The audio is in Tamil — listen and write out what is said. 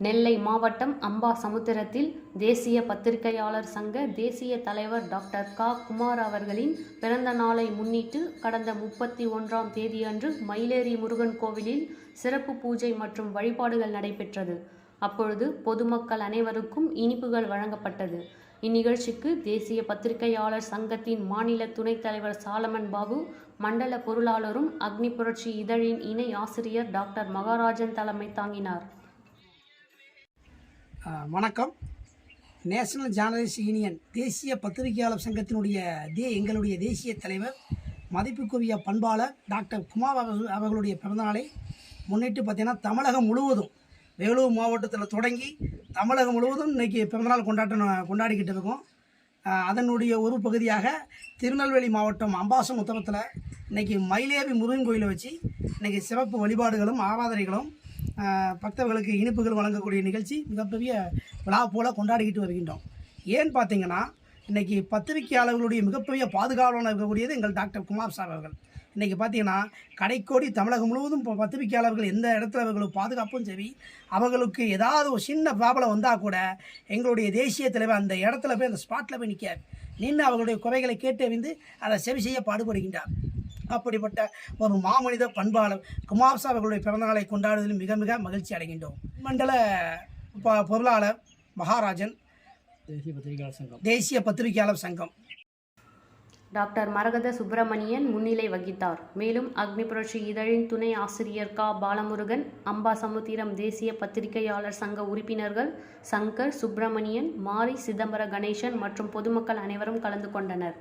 நெல்லை மாவட்டம் அம்பா சமுத்திரத்தில் தேசிய பத்திரிகையாளர் சங்க தேசிய தலைவர் டாக்டர் க. குமார் அவர்களின் பிறந்த நாளை முன்னிட்டு கடந்த முப்பத்தி ஒன்றாம் தேதியன்று மயிலேறி முருகன் கோவிலில் சிறப்பு பூஜை மற்றும் வழிபாடுகள் நடைபெற்றது. அப்பொழுது பொதுமக்கள் அனைவருக்கும் இனிப்புகள் வழங்கப்பட்டது. இந்நிகழ்ச்சிக்கு தேசிய பத்திரிகையாளர் சங்கத்தின் மாநில துணைத் தலைவர் சாலமன் பாபு மண்டல பொருளாளரும் அக்னி புரட்சி இதழின் இணை ஆசிரியர் டாக்டர் மகாராஜன் தலைமை தாங்கினார். வணக்கம். நேஷனல் ஜேர்னலிஸ்ட் யூனியன் தேசிய பத்திரிகையாளர் சங்கத்தினுடைய தே எங்களுடைய தேசிய தலைவர் மதிப்புக்குரிய பண்பாளர் டாக்டர் குமார் அவர்கள் அவர்களுடைய பிறந்தநாளை முன்னிட்டு பார்த்திங்கன்னா தமிழகம் முழுவதும் வேலூர் மாவட்டத்தில் தொடங்கி தமிழகம் முழுவதும் இன்றைக்கி பிறந்தநாள் கொண்டாட்டம் கொண்டாடிக்கிட்டு இருக்கோம். அதனுடைய ஒரு பகுதியாக திருநெல்வேலி மாவட்டம் அம்பாசமுத்திரத்தில் இன்றைக்கி மயிலேவி முருகன் கோயிலை வச்சு இன்றைக்கி சிறப்பு வழிபாடுகளும் ஆராதனைகளும் பக்தர்களுக்கு இனிப்புகள் வழங்கக்கூடிய நிகழ்ச்சி மிகப்பெரிய விழா போல கொண்டாடிக்கிட்டு வருகின்றோம். ஏன்னு பார்த்தீங்கன்னா இன்றைக்கி பத்திரிகையாளர்களுடைய மிகப்பெரிய பாதுகாவலனாக இருக்கக்கூடியது எங்கள் டாக்டர் குமார் சார் அவர்கள். இன்றைக்கி பார்த்தீங்கன்னா கடைக்கோடி தமிழகம் முழுவதும் இப்போ பத்திரிகையாளர்கள் எந்த இடத்துல அவர்களுக்கு பாதுகாப்பும் சரி அவர்களுக்கு ஏதாவது ஒரு சின்ன ப்ராப்ளம் வந்தால் கூட எங்களுடைய தேசிய தலைவர் அந்த இடத்துல போய் அந்த ஸ்பாட்டில் போய் நிற்கார் நின்று அவர்களுடைய குறைகளை கேட்டறிந்து அதை சரி செய்ய பாடுபடுகின்றார். அப்படிப்பட்ட ஒரு மாமனித பண்பாளர் குமார் சார் அவர்களுடைய பிறந்தநாளை கொண்டாடுவதில் மிக மிக மகிழ்ச்சி அடைகின்றோம். மண்டல பொருளாளர் மகாராஜன் தேசிய பத்திரிகையாளர் சங்கம். தேசிய பத்திரிகையாளர் சங்கம். டாக்டர் மரகத சுப்பிரமணியன் முன்னிலை வகித்தார். மேலும் அக்னி புரட்சி இதழின் துணை ஆசிரியர் க. பாலமுருகன் அம்பாசமுத்திரம் தேசிய பத்திரிகையாளர் சங்க உறுப்பினர்கள் சங்கர் சுப்பிரமணியன் மாரி சிதம்பர கணேசன் மற்றும் பொதுமக்கள் அனைவரும் கலந்து கொண்டனர்.